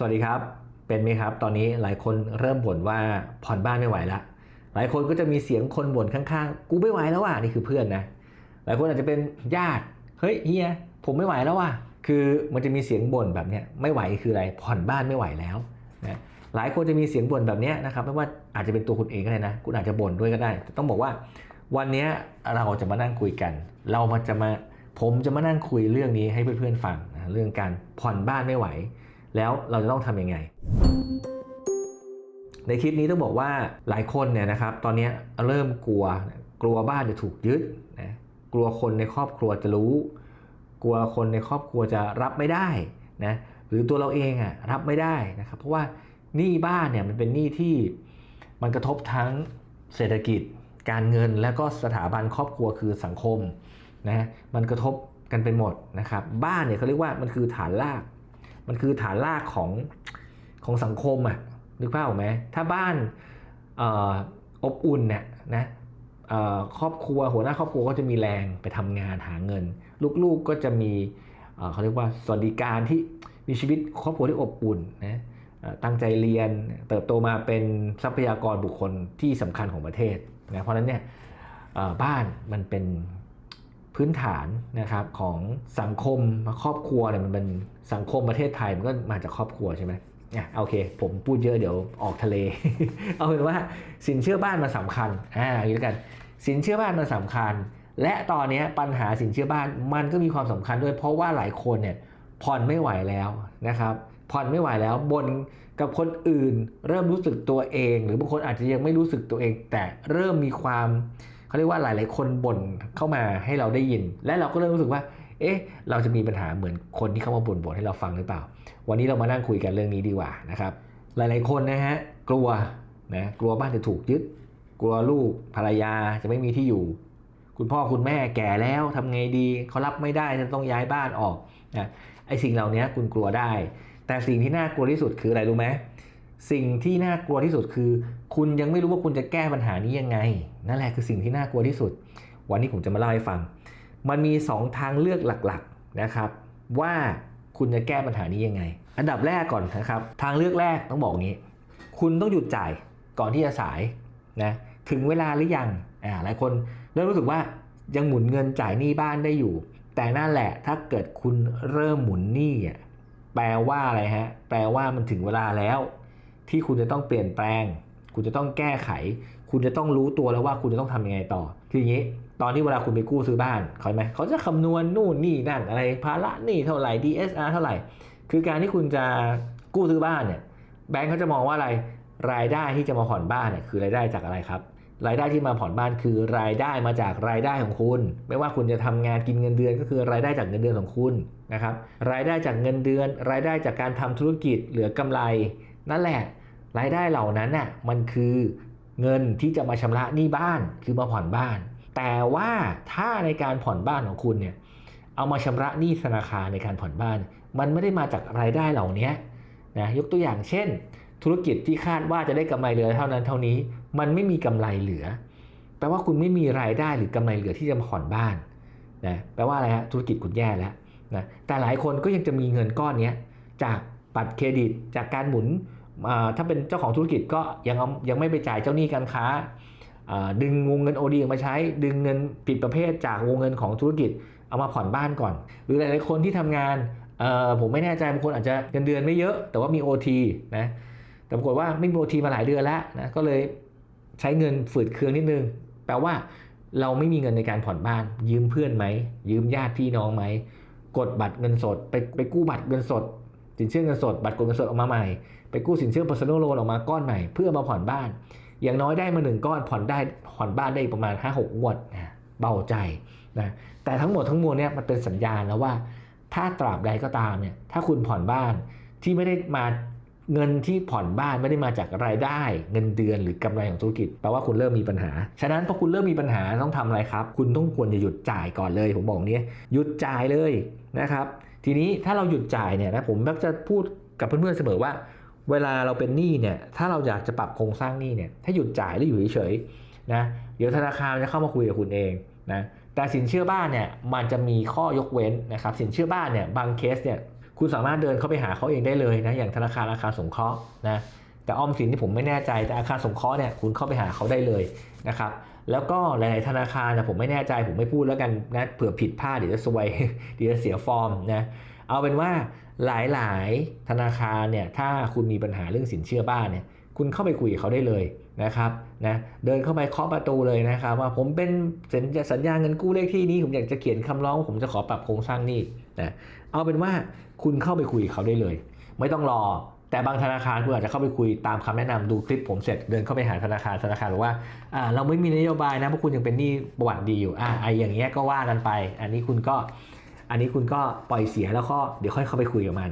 สวัสดีครับ เป็นไหมครับ ตอนนี้หลายคนเริ่มบ่นว่าผ่อนบ้านไม่ไหวละหลายคนก็จะมีเสียงคนบ่นข้างๆ กูไม่ไหวแล้วว่ะนี่คือเพื่อนนะ หลายคนอาจจะเป็นญาติ เฮ้ยเฮียผมไม่ไหวแล้วว่ะ คือมันจะมีเสียงบ่นแบบเนี้ยไม่ไหวคืออะไร ผ่อนบ้านไม่ไหวแล้วนะหลายคนจะมีเสียงบ่นแบบเนี้ยนะครับไม่ว่าอาจจะเป็นตัวคุณเองก็ได้นะ คุณอาจจะบ่นด้วยก็ได้ ต้องบอกว่า วันนี้เราจะมานั่งคุยกัน เรามาจะมาผมจะมานั่งคุยเรื่องนี้ให้เพื่อนๆฟังนะเรื่องการผ่อนบ้านไม่ไหว แล้วเราจะต้องทำยังไง ในคลิปนี้ต้องบอกว่าหลายคนเนี่ยนะครับ ตอนนี้เริ่มกลัวกลัวบ้านจะถูกยึดนะกลัวคนในครอบครัวจะรู้ กลัวคนในครอบครัวจะรับไม่ได้นะหรือตัวเราเองอะรับไม่ได้นะครับ เพราะว่าหนี้บ้านเนี่ยมันเป็นหนี้ที่มันกระทบทั้งเศรษฐกิจ การเงินและก็สถาบันครอบครัวคือสังคมนะมันกระทบกันไปหมดนะครับ บ้านเนี่ยเขาเรียกว่ามันคือฐานราก มันคือฐานรากของของสังคมอะนึกภาพออกไหมถ้าบ้านอบอุ่นเนี่ยนะครอบครัวหัวหน้าครอบครัวก็จะมีแรงไปทำงานหาเงิน ลูกๆก็จะมีเขาเรียกว่าสวัสดิการที่มีชีวิตครอบครัวที่อบอุ่นนะตั้งใจเรียนเติบโตมาเป็นทรัพยากรบุคคลที่สำคัญของประเทศนะเพราะนั้นเนี่ยบ้านมันเป็น พื้นฐานนะครับของสังคมครอบครัวเนี่ยมันเป็นสังคมประเทศไทยมันก็มาจากครอบครัวใช่ไหมเนี่ยโอเค ผมพูดเยอะเดี๋ยวออกทะเล เอาเป็นว่าสินเชื่อบ้านมันสำคัญอ่าอย่างนี้แล้วกัน สินเชื่อบ้านมันสำคัญ และตอนนี้ปัญหาสินเชื่อบ้านมันก็มีความสำคัญด้วย เพราะว่าหลายคนเนี่ยผ่อนไม่ไหวแล้วนะครับผ่อนไม่ไหวแล้วบนกับคนอื่น เริ่มรู้สึกตัวเอง หรือบางคนอาจจะยังไม่รู้สึกตัวเอง แต่เริ่มมีความ เขาเรียกว่าหลาย ๆ คนบ่นเข้ามาให้เราได้ยิน และเราก็เริ่มรู้สึกว่า เอ๊ะ เราจะมีปัญหาเหมือนคนที่เข้ามาบ่นบ่นให้เราฟังหรือเปล่า วันนี้เรามานั่งคุยกันเรื่องนี้ดีกว่านะครับ หลาย ๆ คนนะฮะกลัวนะกลัวบ้านจะถูกยึด กลัวลูกภรรยาจะไม่มีที่อยู่ คุณพ่อคุณแม่แก่แล้วทำไงดีเขารับไม่ได้จะต้องย้ายบ้านออกนะไอ้สิ่งเหล่านี้คุณกลัวได้ แต่สิ่งที่น่ากลัวที่สุดคืออะไรรู้ไหม สิ่งที่น่ากลัวที่สุดคือ คุณยังไม่รู้ว่าคุณจะแก้ปัญหานี้ยังไง นั่นแหละคือสิ่งที่น่ากลัวที่สุด วันนี้ผมจะมาเล่าให้ฟัง มันมี 2 ทางเลือกหลักๆนะครับ ว่าคุณจะแก้ปัญหานี้ยังไง อันดับแรกก่อนนะครับ ทางเลือกแรกต้องบอกงี้ คุณต้องหยุดจ่ายก่อนที่จะสายนะถึงเวลาหรือยังอ่าหลายคนเริ่มรู้สึกว่ายังหมุนเงินจ่ายหนี้บ้านได้อยู่ แต่นั่นแหละถ้าเกิดคุณเริ่มหมุนหนี้แปลว่าอะไรฮะแปลว่ามันถึงเวลาแล้ว ที่คุณจะต้องเปลี่ยนแปลง คุณจะต้องแก้ไข คุณจะต้องรู้ตัวแล้วว่าคุณจะต้องทำยังไงต่อ คืออย่างนี้ ตอนที่เวลาคุณไปกู้ซื้อบ้านเขาไหมเขาจะคำนวณนู่นนี่นั่นอะไรภาระหนี่เท่าไหร่ DSR เท่าไหร่ คือการที่คุณจะกู้ซื้อบ้านเนี่ยแบงก์เขาจะมองว่าอะไรรายได้ที่จะมาผ่อนบ้านเนี่ยคือรายได้จากอะไรครับ รายได้ที่มาผ่อนบ้านคือรายได้มาจากรายได้ของคุณ ไม่ว่าคุณจะทำงานกินเงินเดือนก็คือรายได้จากเงินเดือนของคุณนะครับรายได้จากเงินเดือน รายได้จากการทำธุรกิจเหลือกำไร นั่นแหละ รายได้เหล่านั้นน่ะมันคือเงินที่จะมาชำระหนี้บ้านคือมาผ่อนบ้าน แต่ว่าถ้าในการผ่อนบ้านของคุณเนี่ยเอามาชำระหนี้ธนาคารในการผ่อนบ้าน มันไม่ได้มาจากรายได้เหล่านี้นะยกตัวอย่างเช่น ธุรกิจที่คาดว่าจะได้กำไรเหลือเท่านั้นเท่านี้ มันไม่มีกำไรเหลือ แปลว่าคุณไม่มีรายได้หรือกำไรเหลือที่จะมาผ่อนบ้านนะแปลว่าอะไรฮะธุรกิจคุณแย่แล้วนะแต่หลายคนก็ยังจะมีเงินก้อนนี้จากบัตรเครดิตจากการหมุน ถ้าเป็นเจ้าของธุรกิจก็ยังยังไม่ไปจ่ายเจ้าหนี้การค้า ดึงวงเงิน OD ออกมาใช้ ดึงเงินผิดประเภทจากวงเงินของธุรกิจเอามาผ่อนบ้านก่อน หรือหลายๆคนที่ทำงานผมไม่แน่ใจบางคนอาจจะเงินเดือนไม่เยอะ แต่ว่ามี OT นะแต่ปรากฏว่าไม่มี OT มาหลายเดือนแล้วนะก็เลยใช้เงินฝืดเคืองนิดนึง แปลว่าเราไม่มีเงินในการผ่อนบ้าน ยืมเพื่อนไหม ยืมญาติพี่น้องไหม กดบัตรเงินสด ไปไปกู้บัตรเงินสดสินเชื่อเงินสด บัตรกดเงินสดออกมาใหม่ ไปกู้สินเชื่อ personal loan ออกมาก้อนใหม่เพื่อมาผ่อนบ้าน อย่างน้อยได้มาหนึ่งก้อนผ่อนได้ผ่อนบ้านได้ประมาณ 5 6งวดนะเบาใจนะแต่ทั้งหมดทั้งมวลเนี่ยมันเป็นสัญญาณแล้วว่า ถ้าตราบใดก็ตามเนี่ยถ้าคุณผ่อนบ้านที่ไม่ได้มาเงินที่ผ่อนบ้านไม่ได้มาจากรายได้ เงินเดือนหรือกำไรของธุรกิจแปลว่าคุณเริ่มมีปัญหา ฉะนั้นพอคุณเริ่มมีปัญหาต้องทำอะไรครับ คุณต้องควรจะหยุดจ่ายก่อนเลย ผมบอกนี้หยุดจ่ายเลยนะครับ ทีนี้ถ้าเราหยุดจ่ายเนี่ยนะผมมักจะพูดกับเพื่อนๆเสมอว่า เวลาเราเป็นหนี้เนี่ย ถ้าเราอยากจะปรับโครงสร้างหนี้เนี่ย ถ้าหยุดจ่ายแล้วอยู่เฉยๆนะ เดี๋ยวธนาคารจะเข้ามาคุยกับคุณเองนะ แต่สินเชื่อบ้านเนี่ยมันจะมีข้อยกเว้นนะครับ สินเชื่อบ้านเนี่ยบางเคสเนี่ยคุณสามารถเดินเข้าไปหาเขาเองได้เลยนะ อย่างธนาคารอาคารสงเคราะห์นะ แต่ออมสินที่ผมไม่แน่ใจ แต่อาคารสงเคราะห์เนี่ยคุณเข้าไปหาเขาได้เลยนะครับ แล้วก็หลาย ๆ ธนาคารนะผมไม่แน่ใจผมไม่พูดแล้วกันนะ เผื่อผิดพลาดเดี๋ยวจะซวยเดี๋ยวจะเสียฟอร์มนะ เอาเป็นว่า หลายๆ ธนาคารเนี่ยถ้าคุณมีปัญหาเรื่องสินเชื่อบ้านเนี่ยคุณเข้าไปคุยกับเขาได้เลยนะครับนะเดินเข้าไปเคาะประตูเลยนะครับ ว่าผมเป็นสัญญาสัญญาเงินกู้เลขที่นี้ ผมอยากจะเขียนคำร้อง ผมจะขอปรับโครงสร้างนี้นะเอาเป็นว่าคุณเข้าไปคุยกับเขาได้เลย ไม่ต้องรอแต่บางธนาคารคุณอาจจะเข้าไปคุยตามคำแนะนำดูคลิปผมเสร็จเดินเข้าไปหาธนาคารธนาคารบอกว่าอ่าเราไม่มีนโยบายนะเพราะคุณยังเป็นหนี้ประวัติดีอยู่อ่าไออย่างเงี้ยก็ว่ากันไป อันนี้คุณก็ อันนี้คุณก็ปล่อยเสียแล้วก็เดี๋ยวค่อยเข้าไปคุยกับมัน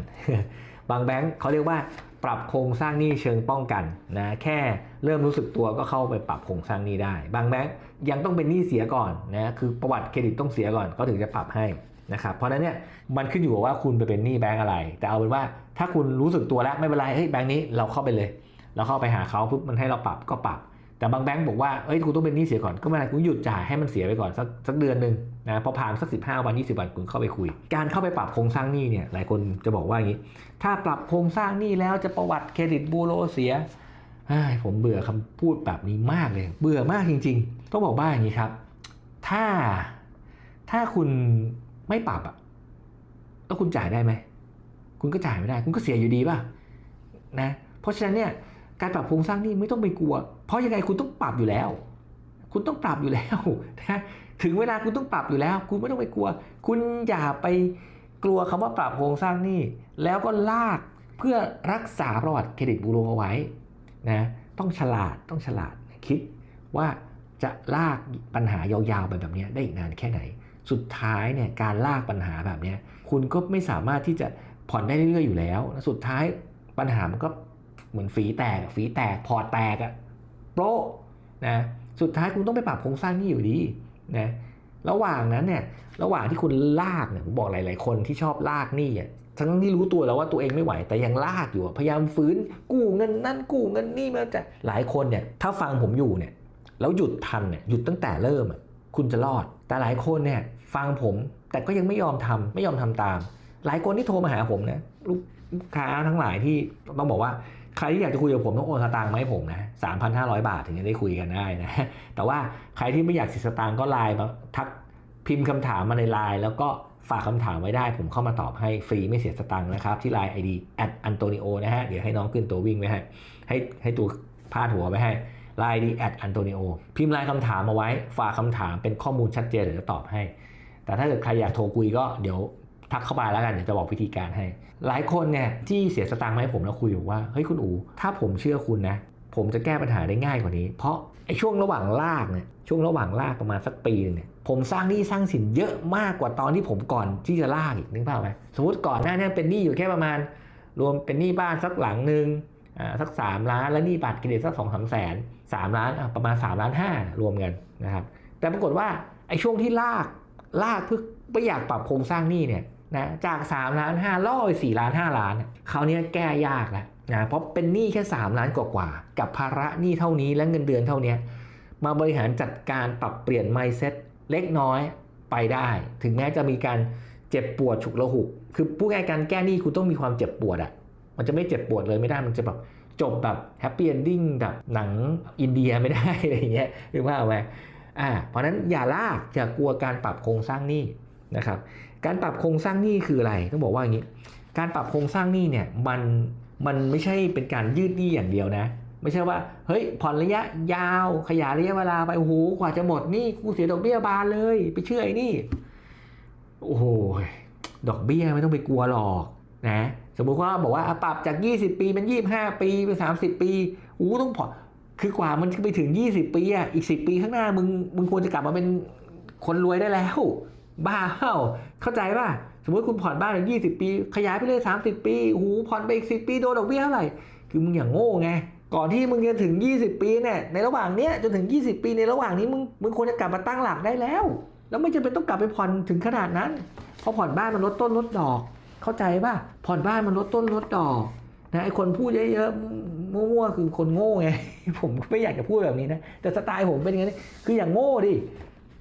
บางแบงค์เขาเรียกว่าปรับโครงสร้างหนี้เชิงป้องกันนะแค่เริ่มรู้สึกตัวก็เข้าไปปรับโครงสร้างหนี้ได้ บางแบงค์ยังต้องเป็นหนี้เสียก่อนนะคือประวัติเครดิตต้องเสียก่อนก็ถึงจะปรับให้นะครับเพราะนั้นเนี่ยมันขึ้นอยู่กับว่าคุณไปเป็นหนี้แบงค์อะไร แต่เอาเป็นว่าถ้าคุณรู้สึกตัวแล้วไม่เป็นไรเฮ้ยแบงค์นี้เราเข้าไปเลย เราเข้าไปหาเขาปุ๊บมันให้เราปรับก็ปรับ แต่บางแบงก์บอกว่าเอ้ยคุณต้องเป็นหนี้เสียก่อนก็ไม่เป็นไรคุณหยุดจ่ายให้มันเสียไปก่อนสักสักเดือนหนึ่งนะพอผ่านสัก 15 วัน 20 วันคุณเข้าไปคุย การเข้าไปปรับโครงสร้างหนี้เนี่ยหลายคนจะบอกว่าอย่างนี้ ถ้าปรับโครงสร้างหนี้แล้วจะประวัติเครดิตบูโรเสียผมเบื่อคำพูดแบบนี้มากเลย เบื่อมากจริง ๆ ต้องบอกว่าอย่างนี้ครับ ถ้าถ้าคุณไม่ปรับอะแล้วคุณจ่ายได้ไหมคุณก็จ่ายไม่ได้ คุณก็เสียอยู่ดีป่ะนะเพราะฉะนั้นเนี่ยการปรับโครงสร้างหนี้ไม่ต้องไปกลัว เพราะยังไงคุณต้องปรับอยู่แล้ว คุณต้องปรับอยู่แล้วนะถึงเวลาคุณต้องปรับอยู่แล้ว คุณไม่ต้องไปกลัว คุณอย่าไปกลัวคำว่าปรับโครงสร้างนี้แล้วก็ลากเพื่อรักษาประวัติเครดิตบูโรเอาไว้นะต้องฉลาดต้องฉลาดคิดว่าจะลากปัญหายาวๆไปแบบนี้ได้อีกนานแค่ไหน สุดท้ายเนี่ยการลากปัญหาแบบนี้คุณก็ไม่สามารถที่จะผ่อนได้เรื่อยๆอยู่แล้ว สุดท้ายปัญหามันก็เหมือนฝีแตกฝีแตกพอแตกอะ โปะนะสุดท้ายคุณต้องไปปรับโครงสร้างนี้อยู่ดีนะระหว่างนั้นเนี่ยระหว่างที่คุณลากเนี่ยผมบอกหลายๆ คนที่ชอบลากหนี้อะทั้งที่รู้ตัวแล้วว่าตัวเองไม่ไหวแต่ยังลากอยู่พยายามฟื้นกู้เงินนั่นกู้เงินนี่มาจะหลายคนเนี่ยถ้าฟังผมอยู่เนี่ยแล้วหยุดทันเนี่ยหยุดตั้งแต่เริ่มคุณจะรอด แต่หลายคนเนี่ยฟังผมแต่ก็ยังไม่ยอมทำไม่ยอมทำตาม หลายคนที่โทรมาหาผมนะลูกค้าทั้งหลายที่ต้องบอกว่า ใครที่อยากจะคุยกับผมต้องโอนสตางค์มาให้ผมนะ3,500บาทถึงจะได้คุยกันได้นะ แต่ว่าใครที่ไม่อยากเสียสตางค์ก็ไลน์มาทักพิมพ์คำถามมาในไลน์แล้วก็ฝากคำถามไว้ได้ผมเข้ามาตอบให้ฟรีไม่เสียสตางค์นะครับ ที่ไลน์ ID @antonio นะฮะ เดี๋ยวให้น้องขึ้นตัววิ่งไว้ให้ ให้ให้ตัวพาดหัวไว้ให้ไลน์ ID @antonio พิมพ์ไลน์คำถามมาไว้ ฝากคำถามเป็นข้อมูลชัดเจนเดี๋ยวจะตอบให้ แต่ถ้าเกิดใครอยากโทรคุยก็เดี๋ยว ทักเข้ามาแล้วกันเดี๋ยวจะบอกวิธีการให้ หลายคนเนี่ยที่เสียสตางค์มาให้ผมแล้วคุยบอกว่าเฮ้ยคุณอูถ้าผมเชื่อคุณนะผมจะแก้ปัญหาได้ง่ายกว่านี้ เพราะไอ้ช่วงระหว่างลากเนี่ยช่วงระหว่างลากประมาณสักปีหนึงเนี่ยผมสร้างหนี้สร้างสินเยอะมากกว่าตอนที่ผมก่อนที่จะลากอีกนึกภาพไหมสมมติก่อนหน้านี้เป็นหนี้อยู่แค่ประมาณ รวมเป็นหนี้บ้านสักหลังหนึ่งอ่าสัก 3 ล้าน แล้วหนี้บัตรเครดิตสักสองสามแสนสามล้านอะประมาณ3ล้านห้ารวมกันนะครับแต่ปรากฏว่าไอ้ช่วงที่ลากลากเพื่อไม่อยากปรับโครงสร้างหนี้เนี่ย นะจาก3ล้าน5ล่อไป4ล้าน5ล้านคราวนี้แก้ยากแล้วนะเพราะเป็นหนี้แค่ 3 ล้านกว่าๆกับภาระหนี้เท่านี้และเงินเดือนเท่านี้มาบริหารจัดการปรับเปลี่ยน mindset เล็กน้อยไปได้ ถึงแม้จะมีการเจ็บปวดฉุกละหุก คือผู้ง่ายการแก้หนี้คุณต้องมีความเจ็บปวดอะ่ะมันจะไม่เจ็บปวดเลยไม่ได้มันจะแบบจบแบบแฮปปี้เอนดิ้งแบบหนังอินเดียไม่ได้อะไรเงี้ยหรือว่าเอาไหมอ่าเพราะฉะนั้นอย่าลากอย่ากลัวการปรับโครงสร้างหนี้นะครับ การปรับโครงสร้างหนี้คืออะไรต้องบอกว่าอย่างนี้ การปรับโครงสร้างหนี้เนี่ยมันมันไม่ใช่เป็นการยืดหนี้อย่างเดียวนะ ไม่ใช่ว่าเฮ้ยผ่อนระยะยาวขยายระยะเวลาไปโอ้โหกว่าจะหมดนี่กูเสียดอกเบี้ยบานเลย ไปเชื่อไอ้นี่โอ้โหดอกเบี้ยไม่ต้องไปกลัวหรอกนะสมมุติว่าบอกว่าปรับจาก 20 ปีเป็น 25 ปีเป็น 30 ปีโอ้ต้องผ่อนคือกว่ามันจะไปถึง 20 ปีอะอีก 10 ปีข้างหน้ามึงมึงควรจะกลับมาเป็นคนรวยได้แล้ว บ้าเปล่าเข้าใจป่ะสมมติคุณผ่อนบ้านอีกยี่สิบปี ขยายไปเลยสามสิบปีหูผ่อนไปอีกสิบปีโดนดอกเบี้ยเท่าไหร่คือมึงอย่างโง่ไงก่อนที่มึงจะถึง 20 ปีเนี่ยในระหว่างเนี้ยจนถึง 20 ปีในระหว่างนี้มึงมึงควรจะกลับมาตั้งหลักได้แล้ว แล้วไม่จำเป็นต้องกลับไปผ่อนถึงขนาดนั้นเพราะผ่อนบ้านมันลดต้นลดดอก เข้าใจป่ะผ่อนบ้านมันลดต้นลดดอกนะไอคนพูดเยอะๆมั่วๆคือคนโง่ไง ผมไม่อยากจะพูดแบบนี้นะแต่สไตล์ผมเป็นอย่างนี้คืออย่างโง่ดิ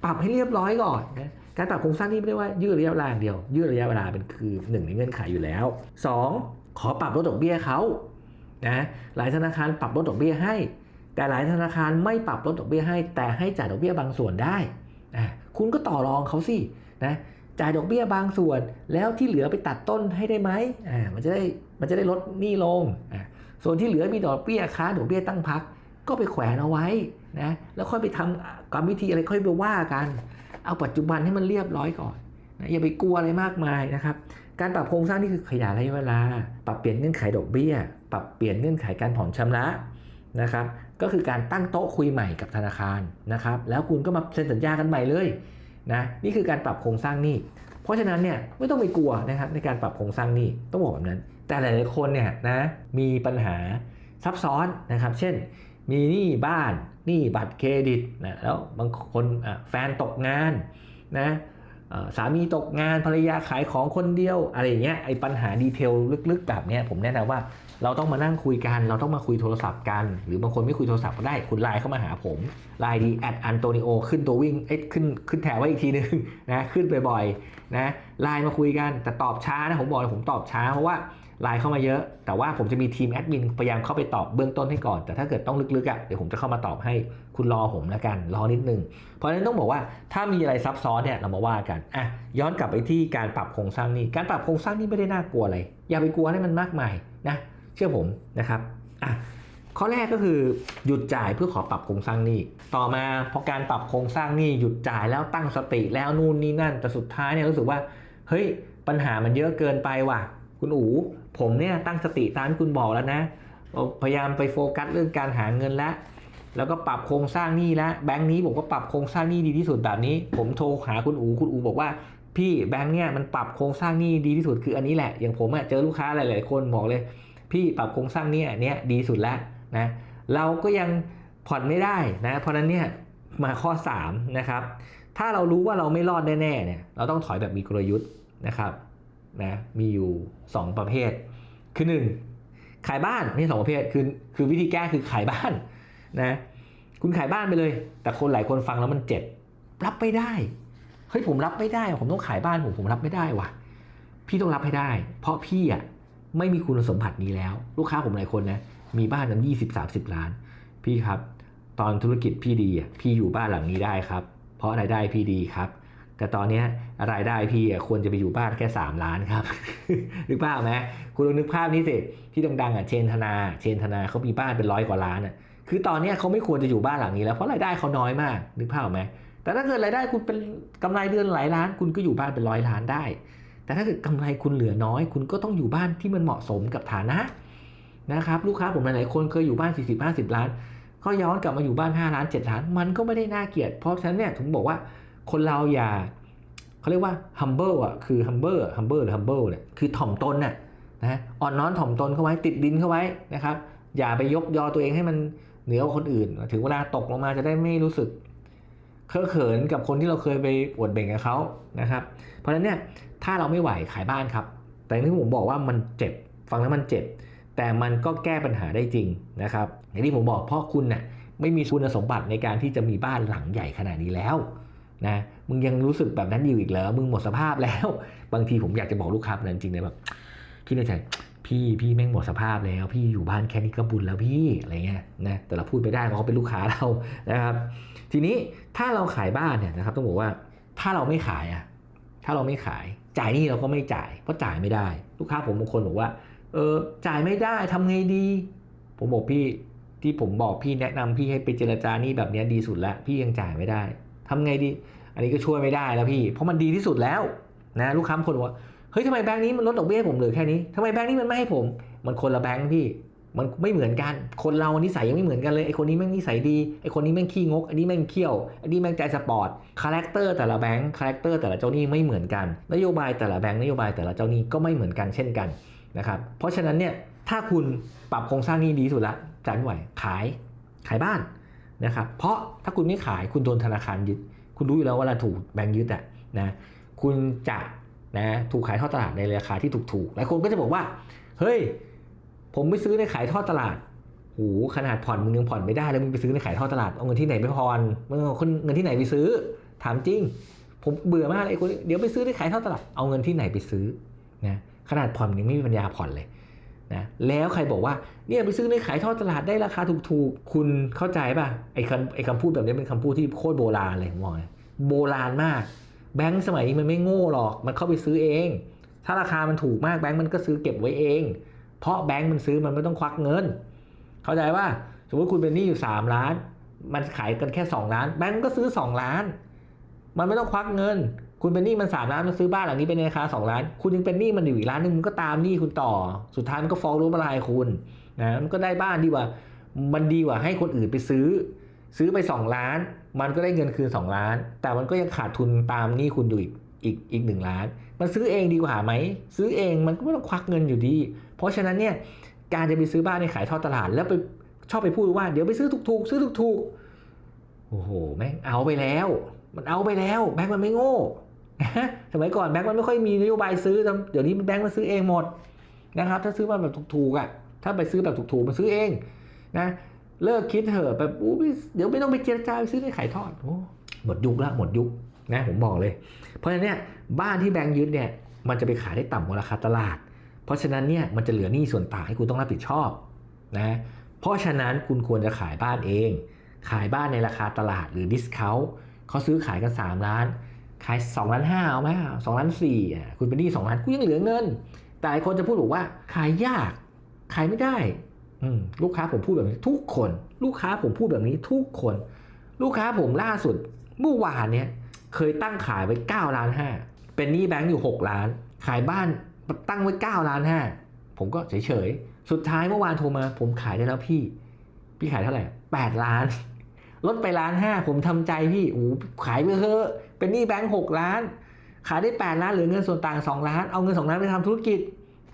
ปรับให้เรียบร้อยก่อนนะ การปรับโครงสร้างนี่ไม่ได้ว่ายืดระยะเวลาอย่างเดียว ยืดระยะเวลาเป็นคือหนึ่งในเงื่อนไขอยู่แล้ว 2. ขอปรับลดดอกเบี้ยเขานะหลายธนาคารปรับลดดอกเบี้ยให้ แต่หลายธนาคารไม่ปรับลดดอกเบี้ยให้ แต่ให้จ่ายดอกเบี้ยบางส่วนได้อะคุณก็ต่อรองเขาสินะจ่ายดอกเบี้ยบางส่วน แล้วที่เหลือไปตัดต้นให้ได้ไหมอ่ามันจะได้มันจะได้ลดหนี้ลงอะส่วนที่เหลือมีดอกเบี้ยค้าดอกเบี้ยตั้งพัก ก็ไปแขวนเอาไว้นะแล้วค่อยไปทำกรรมวิธีอะไรค่อยไปว่ากัน เอาปัจจุบันให้มันเรียบร้อยก่อนนะอย่าไปกลัวอะไรมากมายนะครับ การปรับโครงสร้างนี่คือขยายระยะเวลา ปรับเปลี่ยนเงื่อนไขดอกเบี้ย ปรับเปลี่ยนเงื่อนไขการผ่อนชำระนะครับ ก็คือการตั้งโต๊ะคุยใหม่กับธนาคารนะครับ แล้วคุณก็มาเซ็นสัญญากันใหม่เลยนะนี่คือการปรับโครงสร้างหนี้เพราะฉะนั้นเนี่ยไม่ต้องไปกลัวนะครับในการปรับโครงสร้างหนี้ต้องบอกแบบนั้น แต่หลายๆคนเนี่ยนะมีปัญหาซับซ้อนนะครับ เช่น มีหนี้บ้านหนี้บัตรเครดิตนะแล้วบางคนแฟนตกงานนะสามีตกงานภรรยาขายของคนเดียวอะไรอย่างเงี้ยไอ้ปัญหาดีเทลลึกๆแบบเนี้ยผมแนะนำว่าเราต้องมานั่งคุยกัน เราต้องมาคุยโทรศัพท์กัน หรือบางคนไม่คุยโทรศัพท์ก็ได้ คุณไลน์เข้ามาหาผมไลน์ดีแอดอันโตนิโอขึ้นตัววิ่งเอ้ขึ้นขึ้นแถวไว้อีกทีนึงนะขึ้นบ่อยๆนะไลน์มาคุยกันแต่ตอบช้านะผมบอกเลยผมตอบช้าเพราะว่า ไลน์เข้ามาเยอะ แต่ว่าผมจะมีทีมแอดมินพยายามเข้าไปตอบเบื้องต้นให้ก่อน แต่ถ้าเกิดต้องลึกๆอะเดี๋ยวผมจะเข้ามาตอบให้คุณรอผมแล้วกันรอนิดนึง เพราะฉะนั้นต้องบอกว่าถ้ามีอะไรซับซ้อนเนี่ยเรามาว่ากันอะย้อนกลับไปที่การปรับโครงสร้างนี้การปรับโครงสร้างนี้ไม่ได้น่ากลัวอะไรอย่าไปกลัวให้มันมากมายนะเชื่อผมนะครับอะข้อแรกก็คือหยุดจ่ายเพื่อขอปรับโครงสร้างหนี้ ต่อมาพอการปรับโครงสร้างหนี้หยุดจ่ายแล้วตั้งสติแล้วนู่นนี่นั่นแต่สุดท้ายเนี่ยรู้สึกว่าเฮ้ยปัญหามันเยอะเกินไปว่ะ คุณอู๋ผมเนี่ยตั้งสติตามที่คุณบอกแล้วนะพยายามไปโฟกัสเรื่องการหาเงินแล้วแล้วก็ปรับโครงสร้างหนี้แล้วแบงค์นี้ผมก็ปรับโครงสร้างหนี้ดีที่สุดแบบนี้ ผมโทรหาคุณอู๋คุณอู๋บอกว่าพี่แบงค์เนี่ยมันปรับโครงสร้างหนี้ดีที่สุดคืออันนี้แหละอย่างผมอะเจอลูกค้าหลาย ๆ คนบอกเลย พี่ปรับโครงสร้างหนี้อันเนี้ยดีสุดแล้วนะเราก็ยังผ่อนไม่ได้นะเพราะฉะนั้นเนี่ยมาข้อ3นะครับถ้าเรารู้ว่าเราไม่รอดแน่ๆเนี่ยเราต้องถอยแบบมีกลยุทธ์นะครับ นะมีอยู่ 2 ประเภท คือ 1 ขายบ้านมีสองประเภทคือคือวิธีแก้คือขายบ้านนะคุณขายบ้านไปเลย แต่คนหลายคนฟังแล้วมันเจ็บ รับไม่ได้เฮ้ยผมรับไม่ได้ ผมต้องขายบ้านผมผมรับไม่ได้ว่ะ พี่ต้องรับให้ได้ เพราะพี่อะไม่มีคุณสมบัตินี้แล้ว ลูกค้าผมหลายคนนะมีบ้านนั้นยี่สิบสามสิบล้าน พี่ครับ ตอนธุรกิจพี่ดีอะพี่อยู่บ้านหลังนี้ได้ครับ เพราะรายได้พี่ดีครับ แต่ตอนนี้รายได้พี่ควรจะไปอยู่บ้านแค่ 3 ล้านครับ นึกภาพไหมคุณลองนึกภาพนี้สิที่ดังๆอะเชนธนา เชนธนาเขามีบ้านเป็นร้อยกว่าล้านอะคือตอนนี้เขาไม่ควรจะอยู่บ้านหลังนี้แล้วเพราะรายได้เขาน้อยมาก นึกภาพไหมแต่ถ้าเกิดรายได้คุณเป็นกำไรเดือนหลายล้าน คุณก็อยู่บ้านเป็นร้อยล้านได้ แต่ถ้าเกิดกำไรคุณเหลือน้อย คุณก็ต้องอยู่บ้านที่มันเหมาะสมกับฐานะนะครับลูกค้าผมหลายๆคนเคยอยู่บ้าน 40 50 ล้านก็ย้อนกลับมาอยู่บ้าน 5 ล้าน 7 ล้าน มันก็ไม่ได้น่าเกลียดเพราะฉะนั้นเนี่ยถึงบอกว่า คนเราอย่าเขาเรียกว่า humble อะคือ humble humble หรือ humble เนี่ยคือถ่อมตนน่ะนะอ่อนน้อมถ่อมตนเข้าไว้ติดดินเข้าไว้นะครับ อย่าไปยกยอตัวเองให้มันเหนือกว่าคนอื่น ถึงเวลาตกลงมาจะได้ไม่รู้สึกเคอะเขินกับคนที่เราเคยไปอวดเบ่งกับเขานะครับ เพราะฉะนั้นเนี่ยถ้าเราไม่ไหวขายบ้านครับ แต่ที่ผมบอกว่ามันเจ็บฟังแล้วมันเจ็บ แต่มันก็แก้ปัญหาได้จริงนะครับอย่างที่ผมบอกพราะคุณน่ะไม่มีคุณสมบัติในการที่จะมีบ้านหลังใหญ่ขนาดนี้แล้ว นะมึงยังรู้สึกแบบนั้นอยู่อีกเหรอมึงหมดสภาพแล้ว บางทีผมอยากจะบอกลูกค้าบบนั้นจริงๆเลยแบบพี่ในใจพี่พี่แม่งหมดสภาพแล้ว พี่อยู่บ้านแค่นี้ก็บุญแล้วพี่อะไรเงี้ยนะแต่เราพูดไปได้เพราะเขาเป็นลูกค้าเรานะครับ ทีนี้ถ้าเราขายบ้านเนี่ยนะครับต้องบอกว่าถ้าเราไม่ขายอะถ้าเราไม่ขาย จ่ายนี่เราก็ไม่จ่ายเพราะจ่ายไม่ได้ ลูกค้าผมบางคนบอกว่าเออจ่ายไม่ได้ทำไงดี ผมบอกพี่ที่ผมบอกพี่แนะนำพี่ให้ไปเจรจานี่แบบนี้ดีสุดล้วพี่ยังจ่ายไม่ได้ ทำไงดี อันนี้ก็ช่วยไม่ได้แล้วพี่ เพราะมันดีที่สุดแล้วนะลูกค้าบางคนว่าเฮ้ยทำไมแบงค์นี้มันลดดอกเบี้ยให้ผมเหลือแค่นี้ทำไมแบงค์นี้มันไม่ให้ผม มันคนละแบงค์พี่ มันไม่เหมือนกัน คนเรานิสัยยังไม่เหมือนกันเลยไอคนนี้แม่งนิสัยดีไอคนนี้แม่งขี้งกอันนี้แม่งเขี้ยวอันนี้แม่งใจสปอร์ตคาแรคเตอร์แต่ละแบงค์คาแรคเตอร์แต่ละเจ้าหนี้ไม่เหมือนกัน นโยบายแต่ละแบงค์นโยบายแต่ละเจ้าหนี้ก็ไม่เหมือนกันเช่นกันนะครับเพราะฉะนั้นเนี่ยถ้าคุณปรับโครงสร้างนี้ดีที่สุดละจายไม่ไหวขายขายบ้าน นะครับเพราะถ้าคุณไม่ขายคุณโดนธนาคารยึด คุณรู้อยู่แล้วว่าเราถูกแบงค์ยึดอะนะคุณจะนะถูกขายทอดตลาดในราคาที่ถูกๆหลายคนก็จะบอกว่า เฮ้ย ผมไปซื้อในขายทอดตลาดโหขนาดผ่อนมึงยังผ่อนไม่ได้แล้วมึงไปซื้อในขายทอดตลาดเอาเงินที่ไหนไปผ่อนมึงเอาเงินที่ไหนไปซื้อ ถามจริง ผมเบื่อมากเลยคนนี้เดี๋ยวไปซื้อได้ขายท่าตลาดเอาเงินที่ไหนไปซื้อนะขนาดผ่อนยังไม่มีปัญญาผ่อนเลย นะแล้วใครบอกว่าเนี่ยไปซื้อในขายทอดตลาดได้ราคาถูกๆ คุณเข้าใจป่ะไอ้คำไอ้คำพูดแบบนี้เป็นคำพูดที่โคตรโบราณเลยผมบอกเลยโบราณมาก แบงก์สมัยนี้มันไม่โง่หรอกมันเข้าไปซื้อเอง ถ้าราคามันถูกมากแบงก์มันก็ซื้อเก็บไว้เอง เพราะแบงก์มันซื้อมันไม่ต้องควักเงิน เข้าใจว่าสมมติคุณเป็นหนี้อยู่ 3 ล้าน มันขายกันแค่ 2 ล้าน แบงก์ก็ซื้อ 2 ล้าน มันไม่ต้องควักเงิน คุณเป็นหนี้มัน3ล้านมันซื้อบ้านหลังนี้เป็นราคา2ล้าน คุณยังเป็นหนี้มันอยู่อีกล้านหนึงมันก็ตามหนี้คุณต่อ สุดท้ายมันก็ฟ้องล้มละลายคุณนะมันก็ได้บ้านดีกว่า มันดีกว่าให้คนอื่นไปซื้อ ซื้อไป 2 ล้าน มันก็ได้เงินคืน 2 ล้าน แต่มันก็ยังขาดทุนตามหนี้คุณอยู่อีกอีกอีกหนึ่งล้าน มันซื้อเองดีกว่าไหมซื้อเองมันก็ไม่ต้องควักเงินอยู่ดี เพราะฉะนั้นเนี่ยการจะไปซื้อบ้านในขายทอดตลาด แล้วไปชอบไปพูดว่า เดี๋ยวไปซื้อถูกๆซื้อถูกๆโอ้โหแม่งเอาไปแล้ว มันเอาไปแล้วแบงก์มันไม่โง่ สมัยก่อนแบงก์มันไม่ค่อยมีนโยบายซื้อ เดี๋ยวนี้แบงก์มันซื้อเองหมดนะครับ ถ้าซื้อมาแบบถูกๆอะ ถ้าไปซื้อแบบถูกๆมันซื้อเองนะเลิกคิดเถอะแบบอู้เดี๋ยวไม่ต้องไปเจรจาไปซื้อในขายทอดโอ้หมดยุคละหมดยุคนะผมบอกเลย เพราะฉะนั้นเนี่ยบ้านที่แบงก์ยึดเนี่ยมันจะไปขายได้ต่ำกว่าราคาตลาด เพราะฉะนั้นเนี่ยมันจะเหลือหนี้ส่วนต่างให้คุณต้องรับผิดชอบนะเพราะฉะนั้นคุณควรจะขายบ้านเอง ขายบ้านในราคาตลาดหรือดิสคาวเขาซื้อขายกัน 3 ล้าน ขาย2ล้านห้าเอาไหมสองล้านสี่อะคุณเป็นหนี้สองล้านคุณยังเหลือเงิน แต่หลายคนจะพูดบอกว่าขายยากขายไม่ได้ลูกค้าผมพูดแบบนี้ทุกคน ลูกค้าผมพูดแบบนี้ทุกคน ลูกค้าผมล่าสุดเมื่อวานเนี่ยเคยตั้งขายไว้9ล้านห้าเป็นหนี้แบงก์อยู่ 6 ล้าน ขายบ้านตั้งไว้9ล้านห้าผมก็เฉยๆ สุดท้ายเมื่อวานโทรมา ผมขายได้แล้วพี่ พี่ขายเท่าไหร่8ล้าน ลดไปล้านห้าผมทำใจพี่โอ้ขายไปเถอะเป็นหนี้แบงก์หกล้าน ขายได้8ล้านเหลือเงินส่วนต่าง2ล้าน เอาเงิน2ล้านไปทำธุรกิจ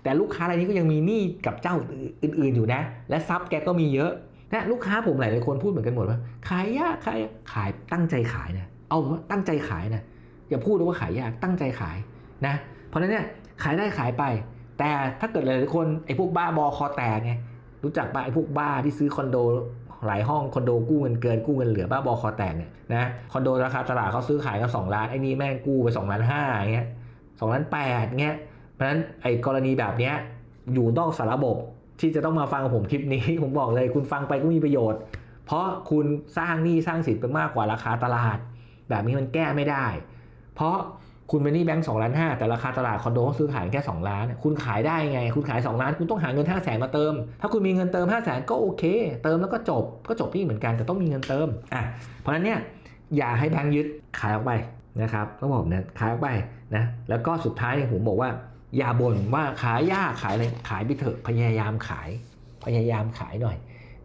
แต่ลูกค้ารายนี้ก็ยังมีหนี้กับเจ้าอื่น ๆอยู่นะ และทรัพย์แกก็มีเยอะนะลูกค้าผมหลายคนพูดเหมือนกันหมดว่าขายยากขายขายตั้งใจขายนะเอาตั้งใจขายนะอย่าพูดว่าขายยากตั้งใจขายนะเพราะฉะนั้นเนี่ยขายได้ขายไป แต่ถ้าเกิดหลายๆคนไอ้พวกบ้าบอคอแตกไงรู้จักป่ะไอ้พวกบ้าที่ซื้อคอนโด หลายห้องคอนโดกู้เงินเกินกู้เงินเหลือบ้าบอคอแตกเนี่ยนะคอนโดราคาตลาดเขาซื้อขายกันสองล้านไอ้นี่แม่งกู้ไปสองล้านห้าเงี้ยสองล้านแปดเงี้ยเพราะฉะนั้นไอ้กรณีแบบเนี้ยอยู่นอกสาระบบที่จะต้องมาฟังผมคลิปนี้ ผมบอกเลยคุณฟังไปก็มีประโยชน์ เพราะคุณสร้างหนี้สร้างสินไปมากกว่าราคาตลาด แบบนี้มันแก้ไม่ได้ เพราะ คุณเป็นหนี้แบงก์สองล้านห้าแต่ราคาตลาดคอนโดเขาซื้อขายแค่2ล้าน คุณขายได้ไง คุณขาย2ล้าน คุณต้องหาเงิน5 0 0แสนมาเติม ถ้าคุณมีเงินเติม5 0 0แสนก็โอเค เติมแล้วก็จบ ก็จบพี่เหมือนกันแต่ต้องมีเงินเติม อะ เพราะนั้นเนี่ยอย่าให้แบงก์ยึดขายออกไปนะครับต้องบอกนะขายออกไปนะ แล้วก็สุดท้ายเนี่ยผมบอกว่า อย่าบ่นว่าขายยากขายอะไรขายไปเถอะพยายามขาย พยายามขายหน่อย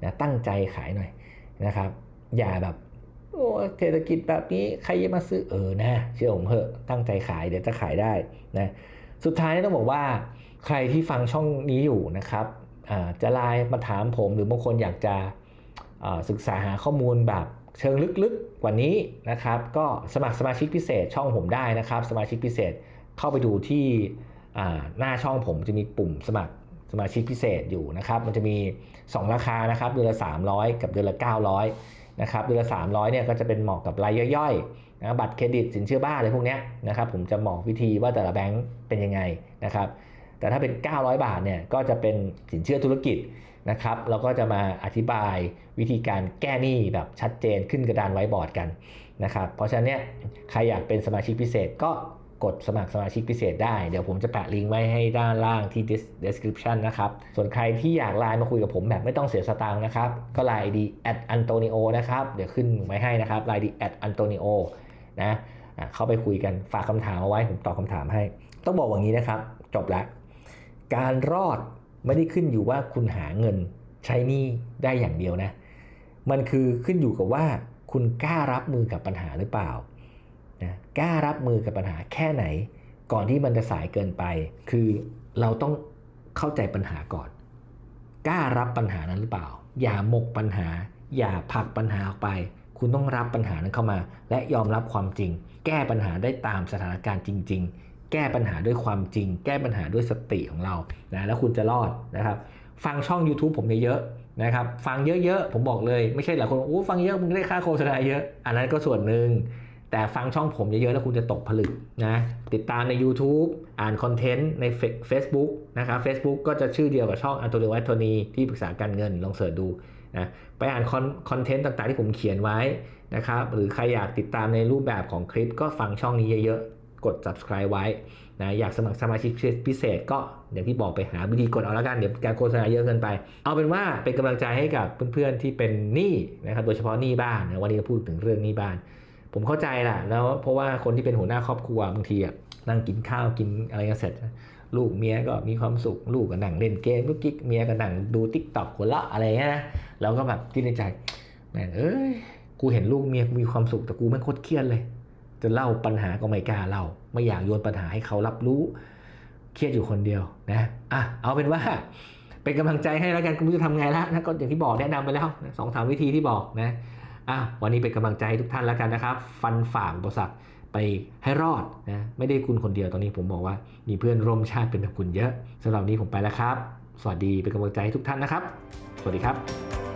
นะตั้งใจขายหน่อยนะครับ อย่าแบบ โอ้เศรษฐกิจแบบนี้ใครจะมาซื้อเออนะเชื่อผมเถอะตั้งใจขายเดี๋ยวจะขายได้นะสุดท้ายต้องบอกว่าใครที่ฟังช่องนี้อยู่นะครับจะไลน์มาถามผมหรือบางคนอยากจะศึกษาหาข้อมูลแบบเชิงลึกๆกว่านี้นะครับ ก็สมัครสมาชิกพิเศษช่องผมได้นะครับ สมาชิกพิเศษเข้าไปดูที่หน้าช่องผมจะมีปุ่มสมัครสมาชิกพิเศษอยู่นะครับ มันจะมี 2 ราคานะครับ เดือนละ 300 กับเดือนละ 900 นะครับเดือนละ300เนี่ยก็จะเป็นเหมาะกับรายย่อยๆนะบัตรเครดิตสินเชื่อบ้านอะไรพวกนี้นะครับผมจะบอกวิธีว่าแต่ละแบงก์เป็นยังไงนะครับแต่ถ้าเป็น 900 บาทเนี่ยก็จะเป็นสินเชื่อธุรกิจนะครับแล้วก็จะมาอธิบายวิธีการแก้หนี้แบบชัดเจนขึ้นกระดานไว้บอร์ดกันนะครับเพราะฉะนั้นเนี่ยใครอยากเป็นสมาชิกพิเศษก็ กดสมัครสมาชิกพิเศษได้ เดี๋ยวผมจะแปะลิงก์ไว้ให้ด้านล่างที่ description นะครับ ส่วนใครที่อยากไลน์มาคุยกับผมแบบไม่ต้องเสียสตางค์นะครับ ก็ไลน์ดี at antonio นะครับ เดี๋ยวขึ้นไว้ให้นะครับไลน์ดี at antonio นะอะเข้าไปคุยกันฝากคำถามเอาไว้ผมตอบคำถามให้ ต้องบอกอย่างนี้นะครับ จบละการรอดไม่ได้ขึ้นอยู่ว่าคุณหาเงินใช้หนี้ได้อย่างเดียวนะ มันคือขึ้นอยู่กับว่าคุณกล้ารับมือกับปัญหาหรือเปล่า นะกล้ารับมือกับปัญหาแค่ไหน ก่อนที่มันจะสายเกินไป คือเราต้องเข้าใจปัญหาก่อน กล้ารับปัญหานั้นหรือเปล่า อย่าหมกปัญหา อย่าผลักปัญหาออกไป คุณต้องรับปัญหานั้นเข้ามา และยอมรับความจริง แก้ปัญหาได้ตามสถานการณ์จริง ๆ แก้ปัญหาด้วยความจริง แก้ปัญหาด้วยสติของเรานะแล้วคุณจะรอดนะครับ ฟังช่อง YouTube ผมเยอะๆนะครับฟังเยอะๆ ผมบอกเลยไม่ใช่หลายคนโอ้ฟังเยอะมึงได้ค่าโฆษณาเยอะ อันนั้นก็ส่วนหนึ่ง แต่ฟังช่องผมเยอะๆ แล้วคุณจะตกผลึกนะ ติดตามใน YouTube อ่านคอนเทนต์ใน Facebook นะครับ Facebook ก็จะชื่อเดียวกับช่องอันโตนิโอแอตโทนีที่ปรึกษาการเงินลองเสิร์ชดูนะไปอ่านคอนคอนเทนต์ต่างๆ ที่ผมเขียนไว้นะครับ หรือใครอยากติดตามในรูปแบบของคลิป ก็ฟังช่องนี้เยอะๆ กด subscribe ไว้นะอยากสมัครสมาชิกพิเศษ ก็อย่างที่บอกไปหาวิธีกดเอาล้วกันเดี๋ยวการโฆษณาเยอะเกินไป เอาเป็นว่าเป็นกำลังใจให้กับเพื่อนๆที่เป็นหนี้นะครับโดยเฉพาะหนี้บ้านนะวันนี้จะพูดถึงเรื่องหนี้บ้าน ผมเข้าใจแหละแล้วเพราะว่าคนที่เป็นหัวหน้าครอบครัวบางทีอะนั่งกินข้าวกินอะไรกันเสร็จ ลูกเมียก็มีความสุขลูกก็นั่งเล่นเกมลูกกิ๊กเมียก็นั่งดูทิกตอกหัวเราะอะไรเงี้ยนะเราก็แบบที่ในใจแม่งเอ้ยกูเห็นลูกเมียกูมีความสุขแต่กูไม่โคตรเครียดเลย จะเล่าปัญหาก็ไม่กล้าเล่าไม่อยากโยนปัญหาให้เขารับรู้ เครียดอยู่คนเดียวนะอะเอาเป็นว่าเป็นกำลังใจให้แล้วกันกูจะทำไงละนะก็อย่างที่บอกแนะนำไปแล้วสองสามวิธีที่บอกนะ อะวันนี้เป็นกำลังใจให้ทุกท่านแล้วกันนะครับ ฟันฝ่าอุปสรรคไปให้รอดนะไม่ได้คุณคนเดียวตอนนี้ผมบอกว่ามีเพื่อนร่วมชาติเป็นแบบคุณเยอะสำหรับนี้ผมไปแล้วครับ สวัสดีเป็นกำลังใจให้ทุกท่านนะครับ สวัสดีครับ